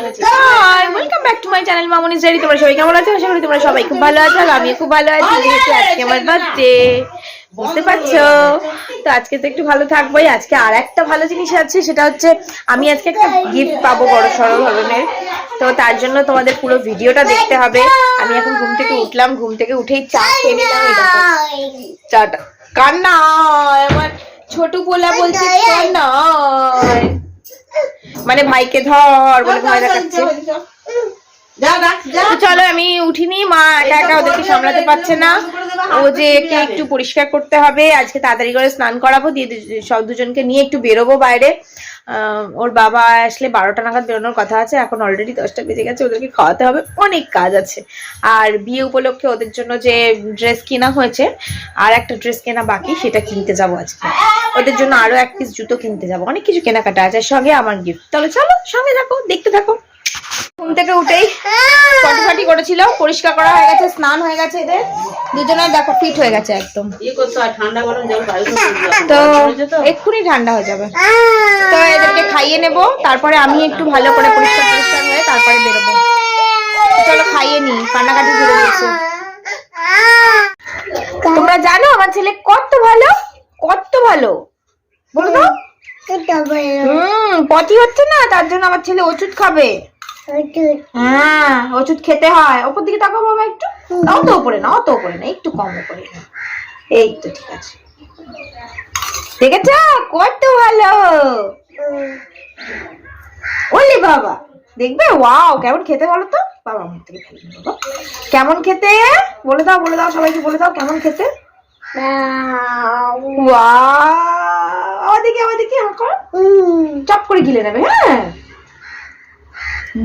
Hi welcome back to my channel মামনি জারি তোমরা সবাই কেমন আছো? আশা করি তোমরা সবাই খুব ভালো আছো আমি খুব ভালো আছি। যেহেতু আজকে আমার বার্থডে বুঝতে পারছ? তো আজকে তো একটু ভালো থাকবোই। আজকে আর একটা ভালো জিনিস আছে সেটা হচ্ছে আমি আজকে একটা গিফট পাবো বড় সড়ো ধরনের তো তার জন্য তোমাদের পুরো ভিডিওটা দেখতে হবে। আমি এখন ঘুম থেকে উঠলাম ঘুম থেকে উঠেই চা খেয়ে নিলাম চাটা। কান্না আমার ছোট পোলা বলছে কান্না মানে ভাইকে ধর বলে ভয় দেখাচ্ছে। চলো আমি উঠিনি মা একা একা ওদেরকে সামলাতে পারছে না। ও যে একে একটু পরিষ্কার করতে হবে আজকে তাড়াতাড়ি করে স্নান করাবো দিয়ে সব দুজনকে নিয়ে একটু বেরোবো বাইরে। ওর বাবা আসলে বারোটা নাগাদ বেরোনোর কথা আছে, এখন অলরেডি দশটা বেজে গেছে, ওদেরকে খাওয়াতে হবে, অনেক কাজ আছে। আর বিয়ে উপলক্ষে ওদের জন্য যে ড্রেস কেনা হয়েছে, আর একটা ড্রেস কেনা বাকি, সেটা কিনতে যাব আজকে। ওদের জন্য আরও এক পিস জুতো কিনতে যাব, অনেক কিছু কেনাকাটা আছে সঙ্গে আমার গিফট তাহলে চলো, সঙ্গে থাকো, দেখতে থাকো। ঘুম থেকে উঠেই পটি করেছিল পরিষ্কার করা হয়ে গেছে স্নান হয়ে গেছে এদের। দুজনের দেখো ফিট হয়ে গেছে একদম। ইয়ে করতে ঠান্ডা গরম জল বাইরে তো এক্ষুনি ঠান্ডা হয়ে যাবে। তো এদেরকে খাইয়ে নেব তারপরে আমি একটু ভালো করে পরিষ্কার পরিষ্কার হয়ে তারপরে বেরোবো। চলো খাইয়ে নি কান্নাকাটি ধরে গেছে তোমরা জানো আমার ছেলে কত ভালো কত ভালো। বলো তো। হুম পটি হচ্ছে না তার জন্য আমার ছেলে ওষুধ খাবে। হ্যাঁ ওষুধ খেতে হয়। ওপর দিকে তাকাও বাবা একটু। অত উপরে না অত উপরে না একটু কম উপরে না এই তো ঠিক আছে। দেখেছ? কত ভালো। ওলি বাবা দেখবে? ওয়াও কেমন খেতে বলো তো? বাবা আমার থেকে ফেলে বাবা। কেমন খেতে? বলে দাও বলে দাও সবাইকে বলে দাও কেমন খেতে? ওয়াও। ওদিকে ওদিকে হাঁকো চপ করে গিলে নেবে হ্যাঁ?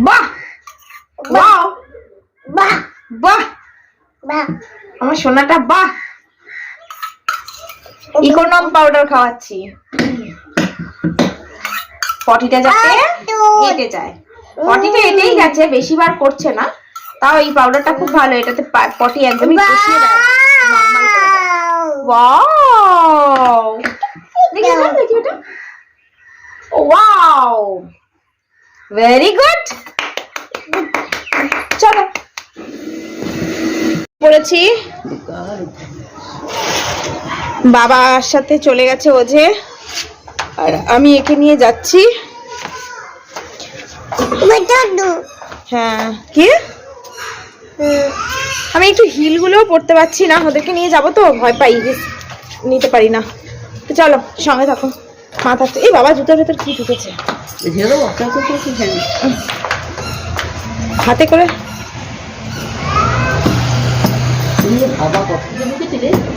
বাহ! ওয়াও বাহ! আমার সোনাটা বাহ! ইকোনম পাউডার খাওয়াচ্ছি। পটিটা যাতে এটে যায়। পটিটা এটেই গেছে বেশিবার করছে না। তাও এই পাউডারটা খুব ভালো এটাতে পটি একদমই বসিয়ে দেয়। ওয়াও! দেখি এটা দেখি এটা ওয়াও! ভেরি গুড চলো। পড়েছি। বাবার সাথে চলে গেছে ওঝে আর আমি একে নিয়ে যাচ্ছি। হ্যাঁ। কি? আমি একটু হিল গুলোও পড়তে পারছি না। ওদেরকে নিয়ে যাব তো? ভয় পাই। নিতে পারি না। তো চলো সঙ্গে থাকো। মাথা এই বাবা জুতোর ভেতর কি ঢুকেছে? হাতে করে?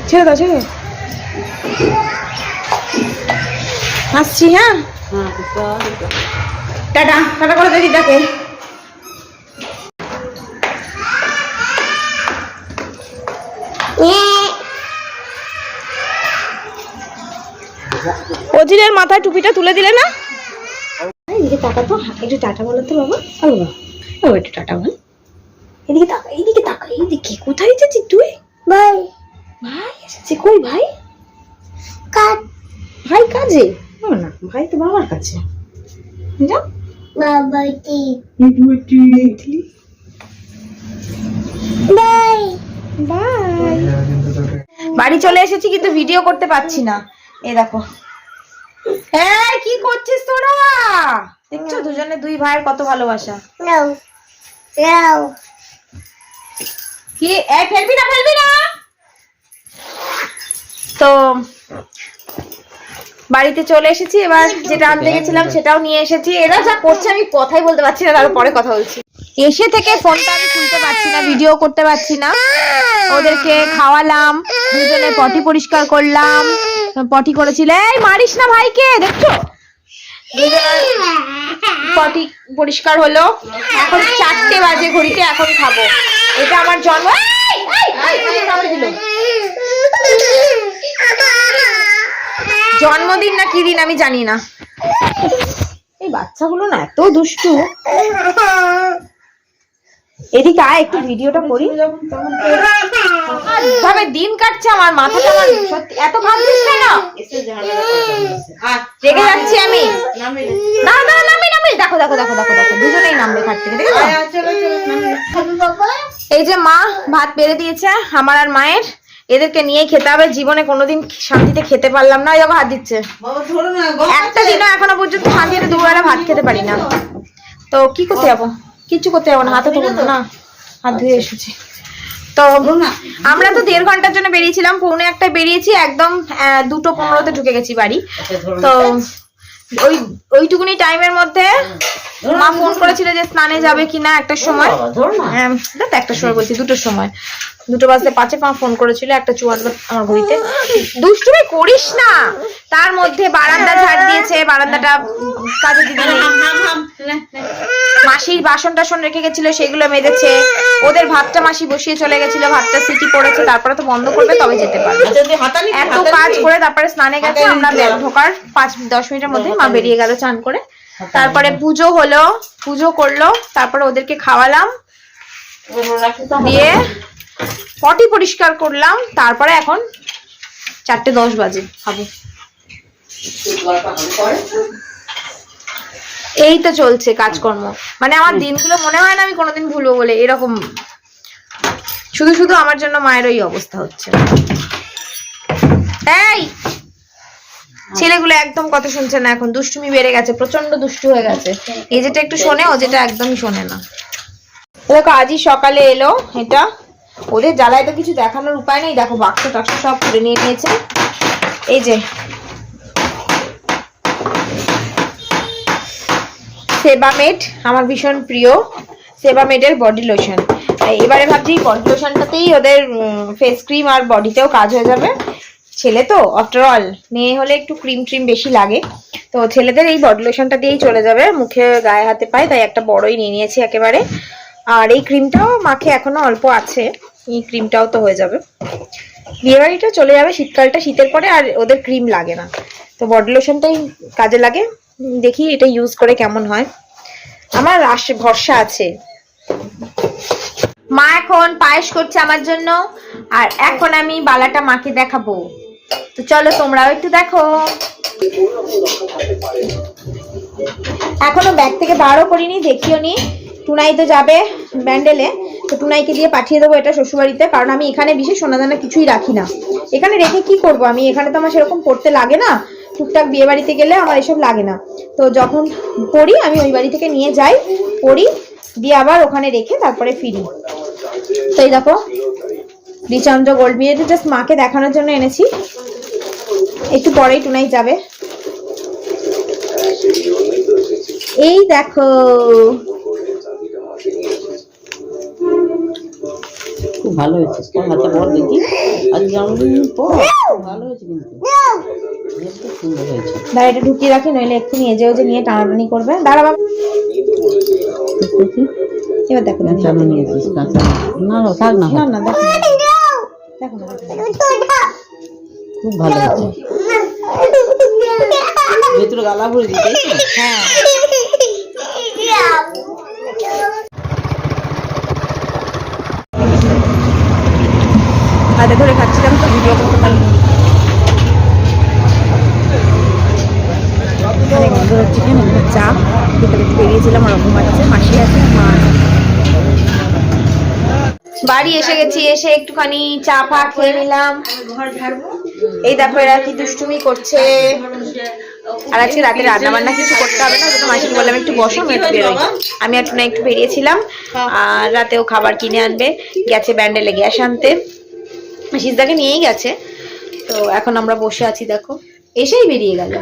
ছেড়ে দাও ছেড়ে হাসছি হ্যাঁ? হ্যাঁ টাটা টাটা করে দেখি ডাকে অজিরের মাথায় টুপিটা তুলে দিলে না? এদিকে টাকা তো একটু টাটা বলো তো বাবা। ও বাবা। ও একটু টাটা বল। এদিকে তাকা এইদিকে তাকা এইদিকে। কোথায় এসেছিস তুই? ভাই। ভাই এসেছে কই ভাই? ভাই কাজে? ও না ভাই তো বাবার কাছে। যা বাই। বাড়ি চলে এসেছি কিন্তু ভিডিও করতে পারছি না। এই দেখো। এই কি করছিস তোরা? দেখছ দুজনে দুই ভাইয়ের কত ভালোবাসা? কি? এই ফেলবি না ফেলবি না! তো বাড়িতে চলে এসেছি। এবার যেটা আনতে গেছিলাম সেটাও নিয়ে এসেছি। এরা যা করছে আমি কথাই বলতে পারছি না তার পরে কথা বলছি। এসে থেকে ফোনটা আমি খুলতে পারছি না ভিডিও করতে পারছি না। ওদেরকে খাওয়ালাম দুজনে পটি পরিষ্কার করলাম। পটি করেছিল। এই, মারিস না ভাইকে, দেখছ? পটি পরিষ্কার হলো। এখন চারটে বাজে ঘড়িতে এখন খাব। এটা আমার জন্ম। জন্মদিন না কি দিন আমি জানি না। এই বাচ্চাগুলো না এত দুষ্টু। এদিকে আয় একটু ভিডিওটা করি। তবে দিন কাটছে আমার মাথাটা আমার সত্যি এত ভাবছিস কেন? রেগে যাচ্ছি আমি। না না নামি নামি। দেখো দেখো দেখো দেখো দেখো। দুজনেই নামবে খাট থেকে দেখো এই যে মা ভাত পেরে দিয়েছে আমার আর মায়ের। এদেরকে নিয়ে খেতে হবে। জীবনে কোনোদিন শান্তিতে খেতে পারলাম না এই দেখো হাত দিচ্ছে। বাবা ধরো না গো একটা দিনও এখনও পর্যন্ত শান্তিতে দুবেলা ভাত খেতে পারি না। তো কি করতে যাব? কিচ্ছু করতে যাব না হাতে তো। না। হাত ধুয়ে এসেছি। তো আমরা তো দেড় ঘণ্টার জন্য বেরিয়েছিলাম পৌনে একটা বেরিয়েছি একদম আহ, দুটো পনেরোতে ঢুকে গেছি বাড়ি। আচ্ছা তো ওই ওইটুকুনি টাইমের মধ্যে মা ফোন করেছিল যে স্নানে যাবে কিনা একটা সময়। হ্যাঁ দেখ একটা সময় বলছি দুটোর সময়। দুটো বাজতে পাঁচে মা ফোন করেছিল একটা চুয়ান্ন আমার ঘড়িতে। দুষ্টুমি করিস না। তার মধ্যে বারান্দা ঝাড় দিয়েছে বারান্দাটা কাজে দিদি। মাসির বাসন টাসন রেখে গেছিল সেগুলো মেজেছে। ওদের ভাতটা মাসি বসিয়ে চলে গেছিল ভাতটা সিটি পড়েছে তারপরে তো বন্ধ করবে তবে যেতে পারবে। আচ্ছা এত কাজ করে তারপরে স্নানে গেছে আমরা ঢোকার পাঁচ দশ মিনিটের মধ্যে মা বেরিয়ে গেল চান করে। তারপরে পুজো হলো পুজো করল তারপরে ওদেরকে খাওয়ালাম। দিয়ে পটি পরিষ্কার করলাম তারপরে এখন চারটে দশ বাজে খাব। এই তো চলছে কাজকর্ম। মানে আমার দিনগুলো মনে হয় না আমি কোনোদিন ভুলবো বলে এরকম। শুধু শুধু আমার জন্য মায়ের ওই অবস্থা হচ্ছে। এই! ছেলেগুলো একদম কথা শুনছে না এখন, দুষ্টুমি বেড়ে গেছে প্রচণ্ড দুষ্টু হয়ে গেছে। এই যেটা একটু শোনে, ও যেটা একদমই শোনে না। দেখো আজই সকালে এলো এটা। ওদের জ্বালায় তো কিছু দেখানোর উপায় নেই। দেখো, বাক্স টাক্স সব খুলে নিয়ে নিয়েছে। এই যে। সেবামেড আমার ভীষণ প্রিয়। সেবামেডের বডি লোশন। এবারে ভাবছি, বডি লোশনটাতেই ওদের ফেস ক্রিম আর বডিতেও কাজ হয়ে যাবে। ছেলে তো আফটার অল মেয়ে হলে একটু ক্রিম ট্রিম বেশি লাগে। তো ছেলেদের এই বডি লোশনটা দিয়েই চলে যাবে, মুখে গায়ে হাতে পায়, তাই একটা বড়ই নিয়ে নিয়েছি একেবারে। আর এই ক্রিমটাও মাখে এখনও অল্প আছে, এই ক্রিমটাও তো হয়ে যাবে। বিয়েবাড়িটা চলে যাবে, শীতকালটা, শীতের পরে আর ওদের ক্রিম লাগে না। তো বডি লোশনটাই কাজে লাগে, দেখি এটা ইউজ করে কেমন হয়। আমার আশে, ভরসা আছে। মা এখন পায়েস করছে আমার জন্য, আর এখন আমি বালাটা মাকে দেখাবো। তো চলো তোমরাও একটু দেখো। এখনও ব্যাগ থেকে বারও করিনি, দেখিও নি। টুনাই তো যাবে ব্যান্ডেলে, তো টুনাইকে দিয়ে পাঠিয়ে দেবো এটা শ্বশুরবাড়িতে, কারণ আমি এখানে বিশেষ সোনাদানা কিছুই রাখি না। এখানে রেখে কি করব? আমি এখানে তো আমার সেরকম পড়তে লাগে না। টুকটাক বিয়ে বাড়িতে গেলে আমার এসব লাগে না। তো যখন পড়ি, আমি ওই বাড়ি থেকে নিয়ে যাই, পড়ি, দিয়ে আবার ওখানে রেখে তারপরে ফিরি। তো দেখো দ্বিচন্দ্র গোল্ড বিয়েতে জাস্ট মাকে দেখানোর জন্য এনেছি। একটু পরেই টুনাই যাবে। এই দেখো। খুব ভালো হয়েছে। হাতে বল দেখি। আজ জন্মদিন পর। ভালো হয়েছে কিন্তু। দাঁড়া এটা ঢুকিয়ে রাখি নইলে এক্ষুনি এজে ওজে নিয়ে টানাটানি করবে। দাঁড়া বাবা। দেখি এবার দেখো না। না থাক না। না না দেখো না। দেখো না দেখো না। খুব ভালো হয়েছে ভেতরে গালা ভরে দিতে হ্যাঁ। হাতে ধরে খাচ্ছিলাম তো? ভিডিও করতে চা বেরিয়েছিলাম আর মাসি আছে মা। বাড়ি এসে গেছি এসে একটুখানি চা ফা খেয়ে নিলাম। এই দেখো, এরা কি দুষ্টুমি করছে? আর আজকে রাতে রান্না বান্না কিছু করতে হবে না জন্য মাসিকে বললাম একটু বসো, আমি একটু বেরোই। আমি আর টুনা একটু বেরিয়েছিলাম, আর রাতেও খাবার কিনে আনবে, গেছে ব্যান্ডেলে গ্যাস আনতে। সিজদাকে নিয়েই গেছে, তো এখন আমরা বসে আছি, দেখো। এসেই বেরিয়ে গেল।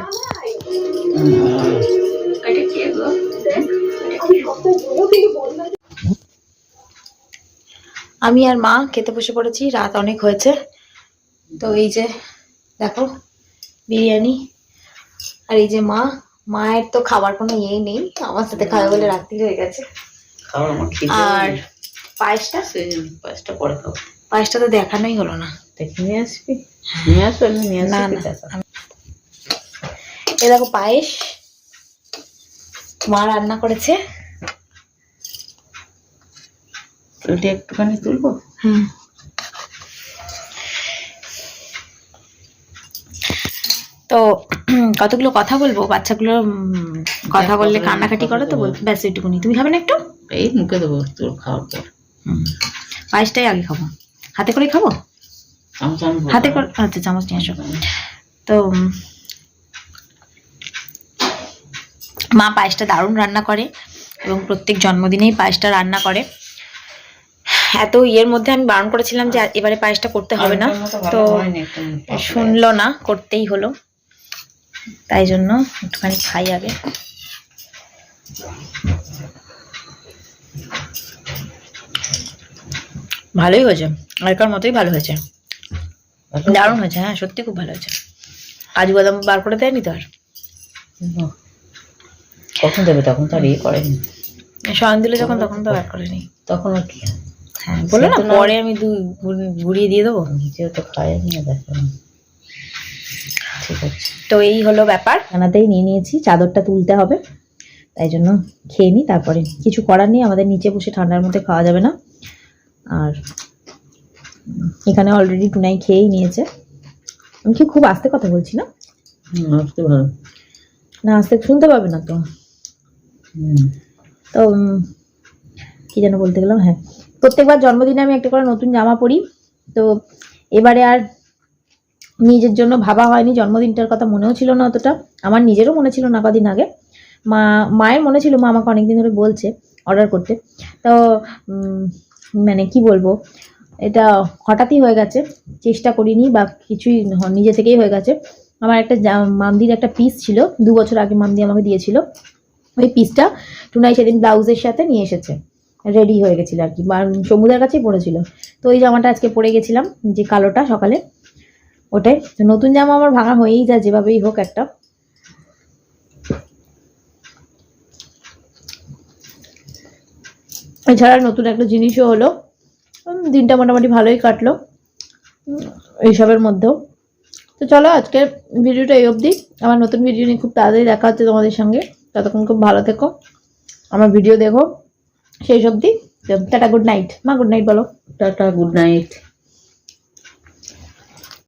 আমি আর মা খেতে বসে পড়েছি, রাত অনেক হয়েছে। তো এই যে দেখো বিরিয়ানি। আর এই যে মা মায়ের তো খাবার কোনো ইয়েই নেই আমার সাথে খাবে বলে রাত্রি হয়ে গেছে। খাবার আর পায়েসটা? জন্য পরে খাব। পায়েসটা তো দেখানোই হলো না। দেখে নিয়ে আসবি? নিয়ে আসবে নিয়ে না আসবি না দেখা। এই দেখো পায়েস। মা রান্না করেছে। একটুখানি তুলবো? হুম। তো কতগুলো কথা বলব? বাচ্চাগুলো কথা বললে কান্নাকাটি করে তো বলতে ব্যাস এইটুকুনি তুমি খাবে না একটু? এই মুখে দেবো তোর খাওয়ার পর। পায়েসটাই আগে খাব। হাতে করে খাব? হাতে করে আচ্ছা চামচ নিয়ে আসো। তো মা পায়েসটা দারুণ রান্না করে এবং প্রত্যেক জন্মদিনেই পায়েসটা রান্না করে। এত ইয়ের মধ্যে আমি বারণ করেছিলাম যে এবারে পায়েসটা করতে হবে না। তো। শুনলো না করতেই হলো। তাই জন্য একটুখানি খাই আগে। ভালোই হয়েছে। আগেকার মতোই ভালো হয়েছে। দারুণ হয়েছে হ্যাঁ সত্যি খুব ভালো হয়েছে। কাজু বাদাম বার করে দেয়নি তো আর? কখন দেবে? তখন তো আর ইয়ে করেনি। স্বয়ং দিলে যখন তখন তো বার করেনি। তখন আর কি? হ্যাঁ বলল না পরে আমি দুই গুড়িয়ে দিয়ে দেবো? নিজেও তো খায়নি না দেখো। ঠিক আছে। তো এই হলো ব্যাপার। খানাতেই নিয়ে নিয়েছি চাদরটা তুলতে হবে। তাই জন্য খেয়ে নিই তারপরে কিছু করার নেই আমাদের নিচে বসে ঠান্ডার মধ্যে খাওয়া যাবে না। আর এখানে অলরেডি টুনাই খেয়েই নিয়েছে। আমি কি খুব আস্তে কথা বলছি না? হুম, আসতে ভালো। না আস্তে শুনতে পাবে না তো। হুম। তো কি যেন বলতে গেলাম হ্যাঁ। প্রত্যেকবার জন্মদিনে আমি একটা করে নতুন জামা পরি। তো এবারে আর নিজের জন্য ভাবা হয়নি, জন্মদিনটার কথা মনেও ছিল না অতটা। আমার নিজেরও মনে ছিল না কদিন আগে। মা, মায়ের মনে ছিল, মা আমাকে অনেকদিন ধরে বলছে অর্ডার করতে। তো মানে কি বলব, এটা হঠাৎই হয়ে গেছে। চেষ্টা করিনি বা কিছুই নিজে থেকেই হয়ে গেছে। আমার একটা মামদির একটা পিস ছিল, দু বছর আগে মামদি আমাকে দিয়েছিল। ওই পিসটা টুনাই সেদিন ব্লাউজের সাথে নিয়ে এসেছে। রেডি হয়ে গেছিল আর কি, বা সমুদ্রের কাছেই পড়েছিল। তো ওই জামাটা আজকে পরে গেছিলাম, যে কালোটা সকালে। ওটাই। নতুন জামা আমার ভাঙা হয়েই যায়, যেভাবেই হোক একটা। এছাড়া নতুন একটা জিনিসও হলো দিনটা মোটামুটি ভালোই কাটলো এইসবের মধ্যেও। তো চলো, আজকের ভিডিওটা এই অবধি। আমার নতুন ভিডিও নিয়ে খুব তাড়াতাড়ি দেখা হচ্ছে তোমাদের সঙ্গে। ততক্ষণ খুব ভালো থেকো। আমার ভিডিও দেখো সেই অবধি। টাটা গুড নাইট মা গুড নাইট বলো। Tata good night